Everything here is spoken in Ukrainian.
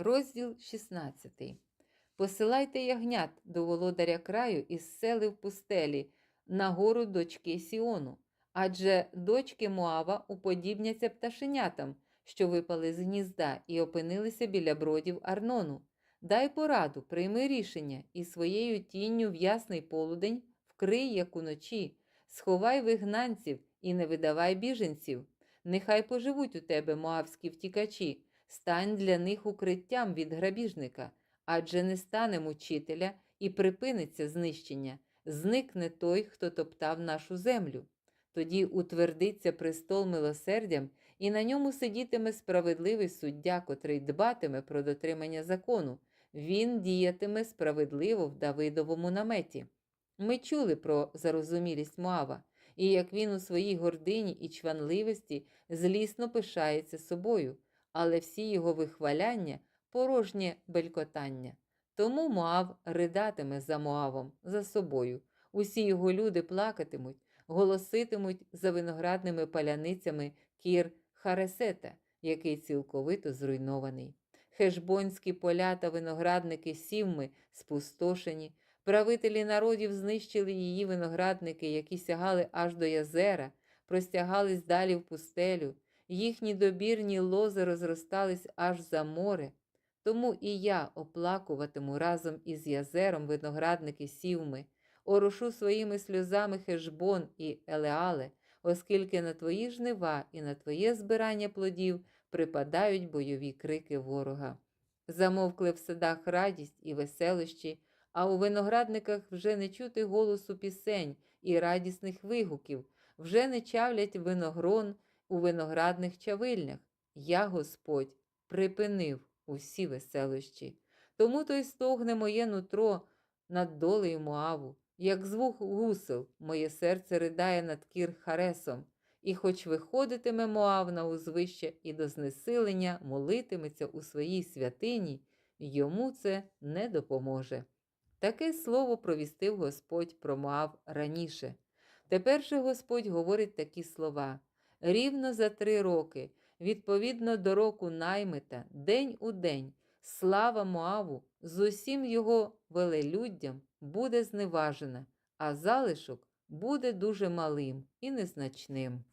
Розділ 16. Посилайте ягнят до володаря краю із сели в пустелі, на гору дочки Сіону, адже дочки Моава уподібняться пташенятам, що випали з гнізда і опинилися біля бродів Арнону. Дай пораду, прийми рішення і своєю тінню в ясний полудень вкрий, як уночі, сховай вигнанців і не видавай біженців. Нехай поживуть у тебе моавські втікачі, стань для них укриттям від грабіжника, адже не стане мучителя і припиниться знищення, зникне той, хто топтав нашу землю. Тоді утвердиться престол милосердям, і на ньому сидітиме справедливий суддя, котрий дбатиме про дотримання закону. Він діятиме справедливо в Давидовому наметі. Ми чули про зарозумілість Моава, і як він у своїй гордині і чванливості злісно пишається собою, але всі його вихваляння порожнє белькотання. Тому Моав ридатиме за Моавом, за собою. Усі його люди плакатимуть, голоситимуть за виноградними паляницями кір Харесета, який цілковито зруйнований. Хешбонські поля та виноградники сівми спустошені, правителі народів знищили її виноградники, які сягали аж до язера, простягались далі в пустелю, їхні добірні лози розростались аж за море. Тому і я оплакуватиму разом із язером виноградники сівми, орушу своїми сльозами Хешбон і Елеале, оскільки на твої жнива і на твоє збирання плодів припадають бойові крики ворога. Замовкли в садах радість і веселощі, а у виноградниках вже не чути голосу пісень і радісних вигуків, вже не чавлять виногрон у виноградних чавильнях. Я, Господь, припинив усі веселощі. Тому то й стогне моє нутро над долею Моаву, як звук гусел, моє серце ридає над кір Харесом, і хоч виходитиме Моав на узвище і до знесилення молитиметься у своїй святині, йому це не допоможе. Таке слово провістив Господь про Моав раніше. Тепер же Господь говорить такі слова: рівно за три роки, відповідно до року наймита, день у день, слава Моаву! З усім його велелюддям буде зневажена, а залишок буде дуже малим і незначним.